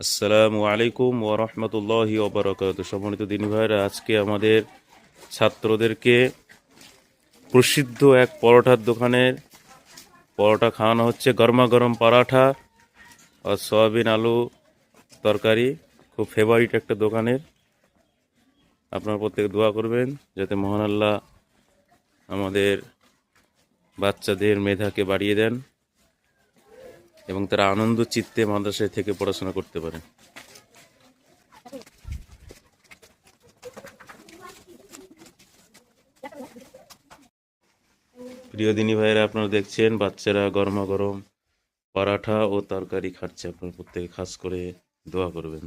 আসসালামু আলাইকুম ও রহমতুল্লাহি ওবরাকাত সম্মানিত দিনী ভাইরা আজকে আমাদের ছাত্রদেরকে প্রসিদ্ধ এক পরোটার দোকানের পরোটা খাওয়ানো হচ্ছে গরমা গরম পরাঠা আর সয়াবিন আলু তরকারি। খুব ফেভারিট একটা দোকানের। আপনার প্রত্যেক দোয়া করবেন যাতে মহান আল্লাহ আমাদের বাচ্চাদের মেধাকে বাড়িয়ে দেন। এবং তারা আনন্দ চিত্তে মাদ্রাসায় থেকে পড়াশোনা করতে পারে। প্রিয় দিনী ভাইয়েরা, আপনারা দেখছেন বাচ্চারা গরমা গরম পরাঠা ও তরকারি খাচ্ছে। আপনারা প্রত্যেকে খাস করে দোয়া করবেন।